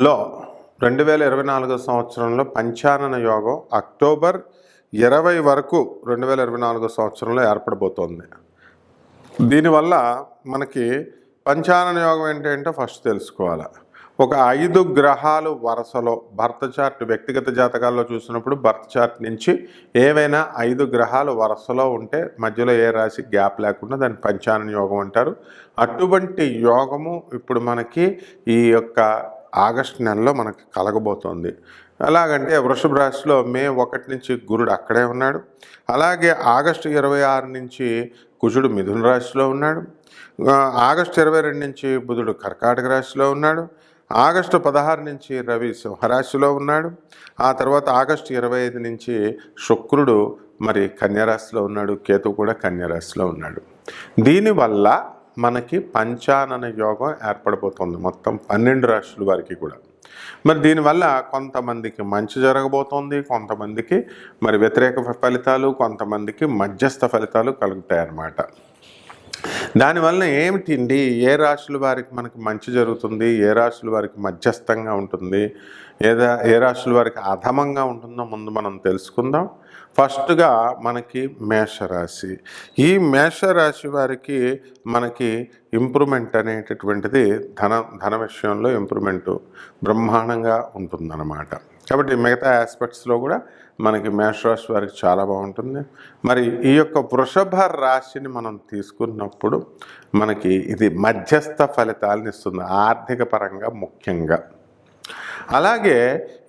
లో రెండు వేల ఇరవై నాలుగో సంవత్సరంలో పంచానన యోగం అక్టోబర్ ఇరవై వరకు రెండు వేల ఇరవై నాలుగో సంవత్సరంలో ఏర్పడబోతోంది. దీనివల్ల మనకి పంచానన యోగం ఏంటంటే ఫస్ట్ తెలుసుకోవాలి. ఒక ఐదు గ్రహాలు వరుసలో భర్త చార్ట్ వ్యక్తిగత జాతకాల్లో చూసినప్పుడు భర్త చార్ట్ నుంచి ఏవైనా ఐదు గ్రహాలు వరుసలో ఉంటే మధ్యలో ఏ రాశి గ్యాప్ లేకుండా దాన్ని పంచానన యోగం అంటారు. అటువంటి యోగము ఇప్పుడు మనకి ఈ యొక్క ఆగస్టు నెలలో మనకి కలగబోతోంది. ఎలాగంటే వృషభ రాశిలో మే ఒకటి నుంచి గురుడు అక్కడే ఉన్నాడు. అలాగే ఆగస్టు ఇరవై ఆరు నుంచి కుజుడు మిథున రాశిలో ఉన్నాడు. ఆగస్టు ఇరవై రెండు నుంచి బుధుడు కర్కాటక రాశిలో ఉన్నాడు. ఆగస్టు పదహారు నుంచి రవి సింహరాశిలో ఉన్నాడు. ఆ తర్వాత ఆగస్టు ఇరవై ఐదు నుంచి శుక్రుడు మరి కన్యరాశిలో ఉన్నాడు. కేతు కూడా కన్యరాశిలో ఉన్నాడు. దీనివల్ల మనకి పంచానన యోగం ఏర్పడబోతుంది. మొత్తం పన్నెండు రాశుల వారికి కూడా. మరి దీనివల్ల కొంతమందికి మంచి జరగబోతోంది కొంతమందికి మరి వ్యతిరేక ఫలితాలు కొంతమందికి మధ్యస్థ ఫలితాలు కలుగుతాయి అన్నమాట దానివల్ల ఏమిటండి? ఏ రాశుల వారికి మనకి మంచి జరుగుతుంది? ఏ రాశుల వారికి మధ్యస్థంగా ఉంటుంది? ఏదా ఏ రాశుల వారికి అధమంగా ఉంటుందో ముందు మనం తెలుసుకుందాం. ఫస్ట్గా మనకి మేషరాశి. ఈ మేషరాశి వారికి మనకి ఇంప్రూవ్మెంట్ అనేటటువంటిది ధన ధన విషయంలో ఇంప్రూవ్మెంట్ బ్రహ్మాండంగా ఉంటుందన్నమాట. కాబట్టి మిగతా ఆస్పెక్ట్స్లో కూడా మనకి మేషరాశి వారికి చాలా బాగుంటుంది. మరి ఈ యొక్క వృషభ రాశిని మనం తీసుకున్నప్పుడు మనకి ఇది మధ్యస్థ ఫలితాలను ఇస్తుంది. ఆర్థిక పరంగా ముఖ్యంగా. అలాగే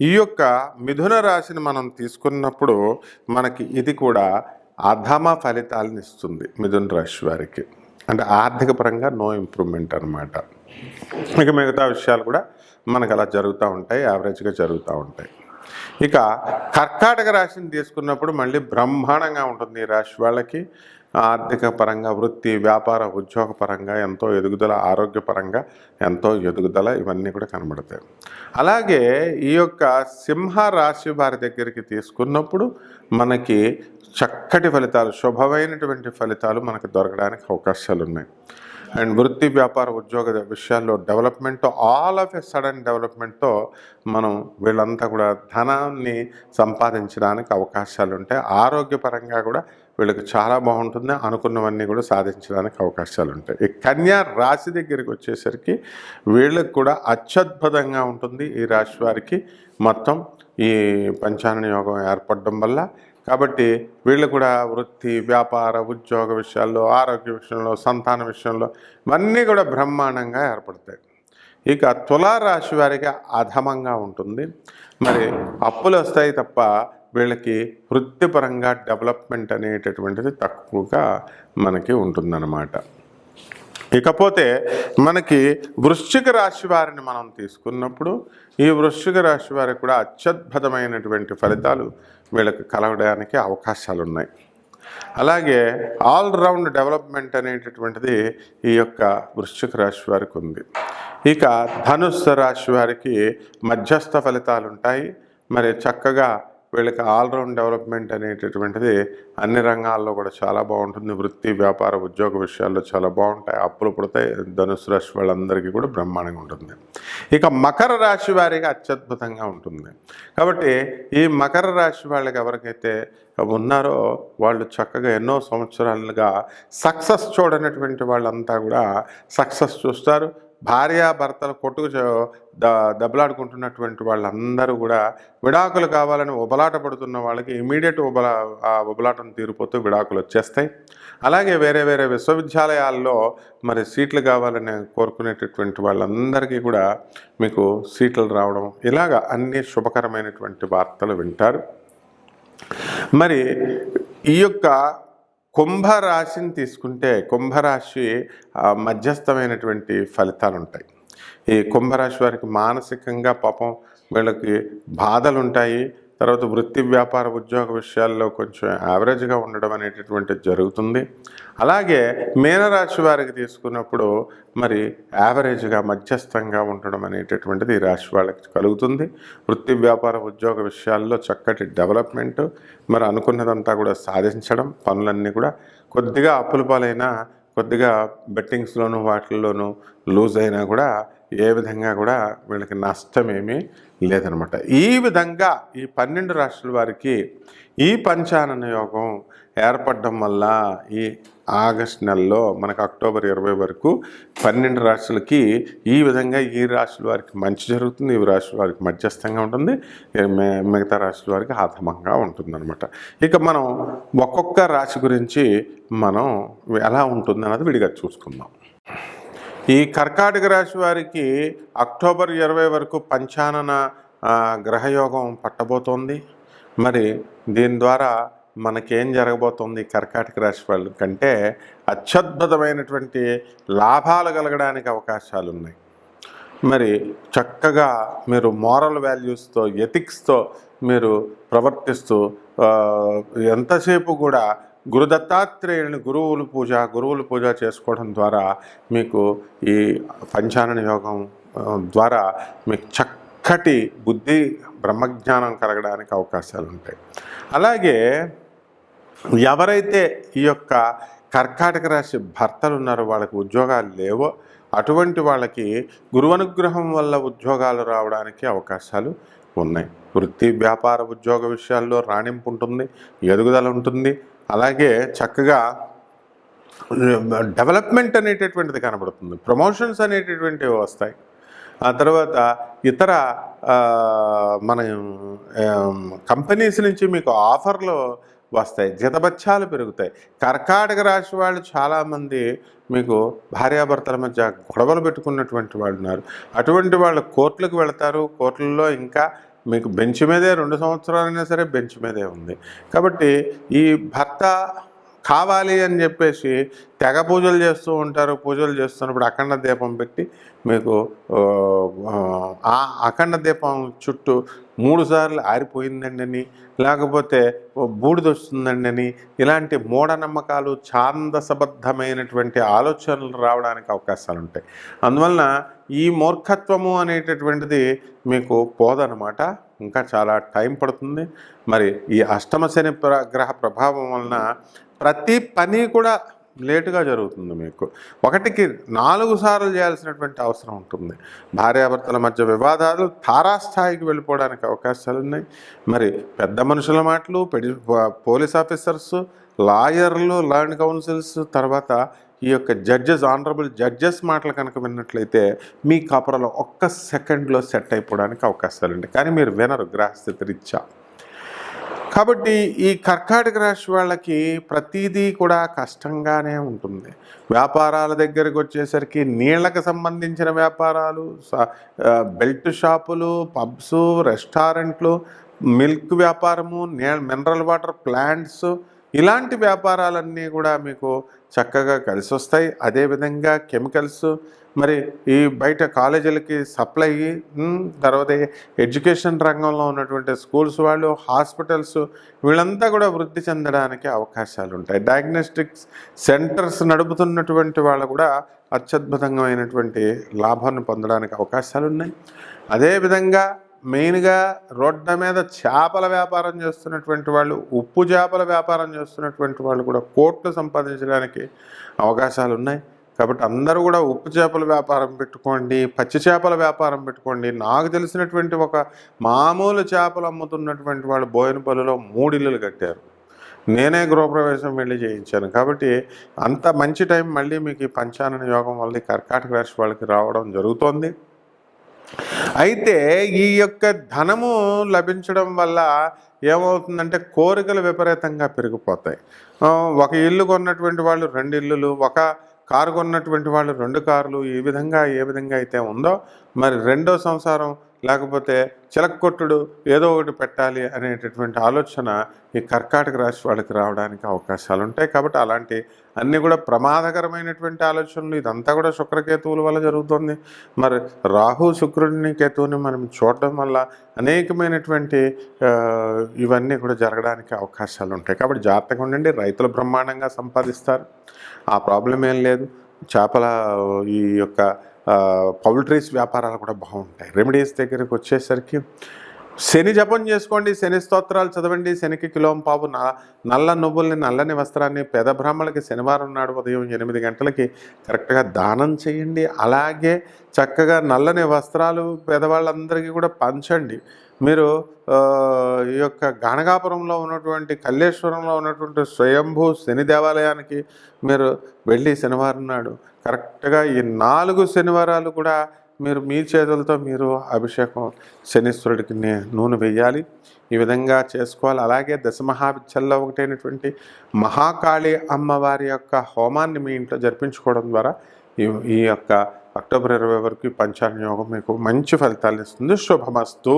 ఈ యొక్క మిథున రాశిని మనం తీసుకున్నప్పుడు మనకి ఇది కూడా అధమ ఫలితాలను ఇస్తుంది మిథున రాశి వారికి. అంటే ఆర్థిక పరంగా నో ఇంప్రూవ్మెంట్ అనమాట ఇక మిగతా విషయాలు కూడా మనకు అలా జరుగుతూ ఉంటాయి యావరేజ్గా జరుగుతూ ఉంటాయి. ఇక కర్కాటక రాశిని తీసుకున్నప్పుడు మళ్ళీ బ్రహ్మాండంగా ఉంటుంది ఈ రాశి వాళ్ళకి. ఆర్థిక పరంగా వృత్తి వ్యాపార ఉద్యోగ పరంగా ఎంతో ఎదుగుదల ఆరోగ్యపరంగా ఎంతో ఎదుగుదల ఇవన్నీ కూడా కనబడతాయి. అలాగే ఈ యొక్క సింహ రాశి వారి దగ్గరికి తీసుకున్నప్పుడు మనకి చక్కటి ఫలితాలు శుభమైనటువంటి ఫలితాలు మనకు దొరకడానికి అవకాశాలు ఉన్నాయి అండ్ వృత్తి వ్యాపార ఉద్యోగ విషయాల్లో development all of a sudden డెవలప్మెంట్తో మనం వీళ్ళంతా కూడా ధనాన్ని సంపాదించడానికి అవకాశాలు ఉంటాయి ఆరోగ్యపరంగా కూడా వీళ్ళకి చాలా బాగుంటుంది. అనుకున్నవన్నీ కూడా సాధించడానికి అవకాశాలు ఉంటాయి ఈ కన్యా రాశి దగ్గరికి వచ్చేసరికి వీళ్ళకి కూడా అత్యద్భుతంగా ఉంటుంది. ఈ రాశి వారికి మొత్తం ఈ పంచాంగ యోగం ఏర్పడడం వల్ల కాబట్టి వీళ్ళు కూడా వృత్తి వ్యాపార ఉద్యోగ విషయాల్లో ఆరోగ్య విషయంలో సంతాన విషయంలో ఇవన్నీ కూడా బ్రహ్మాండంగా ఏర్పడతాయి. ఇక తులారాశి వారికి అధమంగా ఉంటుంది. మరి అప్పులు వస్తాయి తప్ప వీళ్ళకి వృత్తిపరంగా డెవలప్మెంట్ అనేటటువంటిది తక్కువగా మనకి ఉంటుందన్నమాట. ఇకపోతే మనకి వృశ్చిక రాశి వారిని మనం తీసుకున్నప్పుడు ఈ వృశ్చిక రాశి వారికి కూడా అత్యద్భుతమైనటువంటి ఫలితాలు వీళ్ళకి కలవడానికి అవకాశాలు ఉన్నాయి అలాగే ఆల్రౌండ్ డెవలప్మెంట్ అనేటటువంటిది ఈ యొక్క వృశ్చిక రాశి వారికి ఉంది. ఇక ధనుస్సు రాశి వారికి మధ్యస్థ ఫలితాలు ఉంటాయి మరి చక్కగా వీళ్ళకి ఆల్రౌండ్ డెవలప్మెంట్ అనేటటువంటిది అన్ని రంగాల్లో కూడా చాలా బాగుంటుంది. వృత్తి వ్యాపార ఉద్యోగ విషయాల్లో చాలా బాగుంటాయి. అప్పులు పుడతాయి. ధనుసు రాశి వాళ్ళందరికీ కూడా బ్రహ్మాండంగా ఉంటుంది. ఇక మకర రాశి వారికి అత్యద్భుతంగా ఉంటుంది. కాబట్టి ఈ మకర రాశి వాళ్ళకి ఎవరికైతే ఉన్నారో వాళ్ళు చక్కగా ఎన్నో సంవత్సరాలుగా సక్సెస్ చూడనటువంటి వాళ్ళంతా కూడా సక్సెస్ చూస్తారు. భార్యాభర్తలు కొట్టుకు ద దెబ్బలాడుకుంటున్నటువంటి వాళ్ళందరూ కూడా విడాకులు కావాలని ఉబలాట పడుతున్న వాళ్ళకి ఇమీడియట్ ఉబలా ఆ ఉబలాటం తీరిపోతూ విడాకులు వచ్చేస్తాయి. అలాగే వేరే వేరే విశ్వవిద్యాలయాల్లో మరి సీట్లు కావాలని కోరుకునేటటువంటి వాళ్ళందరికీ కూడా మీకు సీట్లు రావడం ఇలాగ అన్ని శుభకరమైనటువంటి వార్తలు వింటారు. మరి ఈ యొక్క కుంభరాశిని తీసుకుంటే కుంభరాశి మధ్యస్థమైనటువంటి ఫలితాలు ఉంటాయి ఈ కుంభరాశి వారికి మానసికంగా పాపం వీళ్ళకి బాధలు ఉంటాయి తర్వాత వృత్తి వ్యాపార ఉద్యోగ విషయాల్లో కొంచెం యావరేజ్గా ఉండడం అనేటటువంటిది జరుగుతుంది. అలాగే మీనరాశి వారికి తీసుకున్నప్పుడు మరి యావరేజ్గా మధ్యస్థంగా ఉండడం అనేటటువంటిది ఈ రాశి వాళ్ళకి కలుగుతుంది. వృత్తి వ్యాపార ఉద్యోగ విషయాల్లో చక్కటి డెవలప్మెంట్ మరి అనుకున్నదంతా కూడా సాధించడం పనులన్నీ కూడా కొద్దిగా అప్పుల పాలైనా కొద్దిగా బెట్టింగ్స్లోనూ వాటిల్లోనూ లూజ్ అయినా కూడా ఏ విధంగా కూడా వీళ్ళకి నష్టమేమీ లేదనమాట. ఈ విధంగా ఈ పన్నెండు రాష్ట్రాల వారికి ఈ పంచానన యోగం ఏర్పడడం వల్ల ఈ ఆగస్ట్ నెలలో మనకు అక్టోబర్ ఇరవై వరకు పన్నెండు రాష్ట్రాలకి ఈ విధంగా ఈ రాష్ట్రాల వారికి మంచి జరుగుతుంది ఈ రాష్ట్రాల వారికి మధ్యస్థంగా ఉంటుంది మిగతా రాష్ట్రాల వారికి ఆధమంగా ఉంటుందన్నమాట. ఇక మనం ఒక్కొక్క రాశి గురించి మనం ఎలా ఉంటుంది అన్నది విడిగా చూసుకుందాం. ఈ కర్కాటక రాశి వారికి అక్టోబర్ ఇరవై వరకు పంచానన గ్రహయోగం పట్టబోతోంది. మరి దీని ద్వారా మనకేం జరగబోతోంది కర్కాటక రాశి వాళ్ళ కంటే అత్యద్భుతమైనటువంటి లాభాలు కలగడానికి అవకాశాలు ఉన్నాయి మరి చక్కగా మీరు మోరల్ వాల్యూస్తో ఎథిక్స్తో మీరు ప్రవర్తిస్తూ ఎంతసేపు కూడా గురు దత్తాత్రేయుని గురువుల పూజ గురువుల పూజ చేసుకోవడం ద్వారా మీకు ఈ పంచానన యోగం ద్వారా మీకు చక్కటి బుద్ధి బ్రహ్మజ్ఞానం కలగడానికి అవకాశాలు ఉంటాయి. అలాగే ఎవరైతే ఈ యొక్క కర్కాటక రాశి భర్తలు ఉన్నారో వాళ్ళకి ఉద్యోగాలు లేవో అటువంటి వాళ్ళకి గురువనుగ్రహం వల్ల ఉద్యోగాలు రావడానికి అవకాశాలు ఉన్నాయి. వృత్తి వ్యాపార ఉద్యోగ విషయాల్లో రాణింపు ఉంటుంది ఎదుగుదల ఉంటుంది. అలాగే చక్కగా డెవలప్మెంట్ అనేటటువంటిది కనబడుతుంది. ప్రమోషన్స్ అనేటటువంటివి వస్తాయి. ఆ తర్వాత ఇతర మన కంపెనీస్ నుంచి మీకు ఆఫర్లు వస్తాయి. జీతబత్యాలు పెరుగుతాయి. కర్కాటక రాశి వాళ్ళు చాలామంది మీకు భార్యాభర్తల మధ్య గొడవలు పెట్టుకున్నటువంటి వాళ్ళు ఉన్నారు. అటువంటి వాళ్ళు కోర్టులకు వెళతారు. కోర్టుల్లో ఇంకా మీకు బెంచ్ మీదే రెండు సంవత్సరాలైనా సరే బెంచ్ మీదే ఉంది. కాబట్టి ఈ భర్త కావాలి అని చెప్పేసి తెగ పూజలు చేస్తూ ఉంటారు పూజలు చేస్తున్నప్పుడు అఖండ దీపం పెట్టి మీకు ఆ, అఖండ దీపం చుట్టూ మూడు సార్లు ఆరిపోయిందండి అని లేకపోతే బూడిద వస్తుందండి అని ఇలాంటి మూఢనమ్మకాలు ఛాందసబద్ధమైనటువంటి ఆలోచనలు రావడానికి అవకాశాలు ఉంటాయి. అందువలన ఈ మూర్ఖత్వము అనేటటువంటిది మీకు పోదనమాట. ఇంకా చాలా టైం పడుతుంది. మరి ఈ అష్టమ శని గ్రహ ప్రభావం వలన ప్రతి పని కూడా లేటుగా జరుగుతుంది మీకు. ఒకటికి నాలుగు సార్లు చేయాల్సినటువంటి అవసరం ఉంటుంది. భార్యాభర్తల మధ్య వివాదాలు తారాస్థాయికి వెళ్ళిపోవడానికి అవకాశాలు ఉన్నాయి. మరి పెద్ద మనుషుల మాటలు పెడి పోలీస్ ఆఫీసర్స్ లాయర్లు ల్యాండ్ కౌన్సిల్స్ తర్వాత ఈ యొక్క జడ్జెస్ ఆనరబుల్ జడ్జెస్ మాటలు కనుక విన్నట్లయితే మీ కాపురలో ఒక్క సెకండ్లో సెట్ అయిపోవడానికి అవకాశాలు ఉంటాయి కానీ మీరు వినరు గ్రహస్థితి రీత్యా. కాబట్టి ఈ కర్కాటక రాశి వాళ్ళకి ప్రతిదీ కూడా కష్టంగానే ఉంటుంది. వ్యాపారాల దగ్గరకు వచ్చేసరికి నీళ్ళకు సంబంధించిన వ్యాపారాలు స- బెల్ట్ షాపులు పబ్స్ రెస్టారెంట్లు మిల్క్ వ్యాపారము నే మినరల్ వాటర్ ప్లాంట్స్ ఇలాంటి వ్యాపారాలన్నీ కూడా మీకు చక్కగా కలిసి వస్తాయి అదేవిధంగా కెమికల్స్ మరి ఈ బయట కాలేజీలకి సప్లై తర్వాత ఎడ్యుకేషన్ రంగంలో ఉన్నటువంటి స్కూల్స్ వాళ్ళు హాస్పిటల్స్ వీళ్ళంతా కూడా వృద్ధి చెందడానికి అవకాశాలు ఉంటాయి డయాగ్నోస్టిక్స్ సెంటర్స్ నడుపుతున్నటువంటి వాళ్ళు కూడా అత్యద్భుతమైనటువంటి లాభాన్ని పొందడానికి అవకాశాలు ఉన్నాయి అదేవిధంగా మెయిన్గా రోడ్ల మీద చేపల వ్యాపారం చేస్తున్నటువంటి వాళ్ళు ఉప్పు చేపల వ్యాపారం చేస్తున్నటువంటి వాళ్ళు కూడా కోట్లు సంపాదించడానికి అవకాశాలు ఉన్నాయి కాబట్టి అందరూ కూడా ఉప్పు చేపల వ్యాపారం పెట్టుకోండి పచ్చి చేపల వ్యాపారం పెట్టుకోండి. నాకు తెలిసినటువంటి ఒక మామూలు చేపలు అమ్ముతున్నటువంటి వాళ్ళు బోయినపల్లిలో మూడు ఇల్లులు కట్టారు. నేనే గృహప్రవేశం వెళ్ళి చేయించాను. కాబట్టి అంత మంచి టైం మళ్ళీ మీకు ఈ పంచానన యోగం వల్ల కర్కాటక రాశి వాళ్ళకి రావడం జరుగుతోంది. అయితే ఈ యొక్క ధనము లభించడం వల్ల ఏమవుతుందంటే కోరికలు విపరీతంగా పెరిగిపోతాయి. ఒక ఇల్లు కొన్నటువంటి వాళ్ళు రెండు ఇల్లులు ఒక కారు కొన్నటువంటి వాళ్ళు రెండు కార్లు ఈ విధంగా ఏ విధంగా అయితే ఉందో మరి రెండో సంసారం లేకపోతే చిలక్కొట్టుడు ఏదో ఒకటి పెట్టాలి అనేటటువంటి ఆలోచన ఈ కర్కాటక రాశి వాళ్ళకి రావడానికి అవకాశాలు ఉంటాయి. కాబట్టి అలాంటి అన్నీ కూడా ప్రమాదకరమైనటువంటి ఆలోచనలు ఇదంతా కూడా శుక్రకేతువుల వల్ల జరుగుతుంది. మరి రాహు శుక్రుడిని కేతువుని మనం చూడడం వల్ల అనేకమైనటువంటి ఇవన్నీ కూడా జరగడానికి అవకాశాలు ఉంటాయి. కాబట్టి జాగ్రత్తగా ఉండండి. రైతులు బ్రహ్మాండంగా సంపాదిస్తారు. ఆ ప్రాబ్లం ఏం లేదు. చేపల ఈ యొక్క పౌల్ట్రీస్ వ్యాపారాలు కూడా బాగుంటాయి. రెమెడీస్ దగ్గరికి వచ్చేసరికి శని జపం చేసుకోండి శని స్తోత్రాలు చదవండి శనికి కిలోం పావు న నల్ల నువ్వుల్ని నల్లని వస్త్రాన్ని పేద బ్రాహ్మణులకి శనివారం నాడు ఉదయం ఎనిమిది గంటలకి కరెక్ట్గా దానం చేయండి. అలాగే చక్కగా నల్లని వస్త్రాలు పేదవాళ్ళందరికీ కూడా పంచండి. మీరు ఈ యొక్క గణగాపురంలో ఉన్నటువంటి కల్లేశ్వరంలో ఉన్నటువంటి స్వయంభూ శని దేవాలయానికి మీరు వెళ్ళి శనివారం నాడు కరెక్ట్గా ఈ నాలుగు శనివారాలు కూడా మీరు మీ చేతులతో మీరు అభిషేకం శనీశ్వరుడికి నే- నూనె వేయాలి ఈ విధంగా చేసుకోవాలి. అలాగే దశమహావిద్యల్లో ఒకటైనటువంటి మహాకాళి అమ్మవారి యొక్క హోమాన్ని మీ ఇంట్లో జరిపించుకోవడం ద్వారా ఈ ఈ యొక్క అక్టోబర్ ఇరవై వరకు ఈ పంచాంగ యోగం మీకు మంచి ఫలితాలు ఇస్తుంది. శుభమస్తు.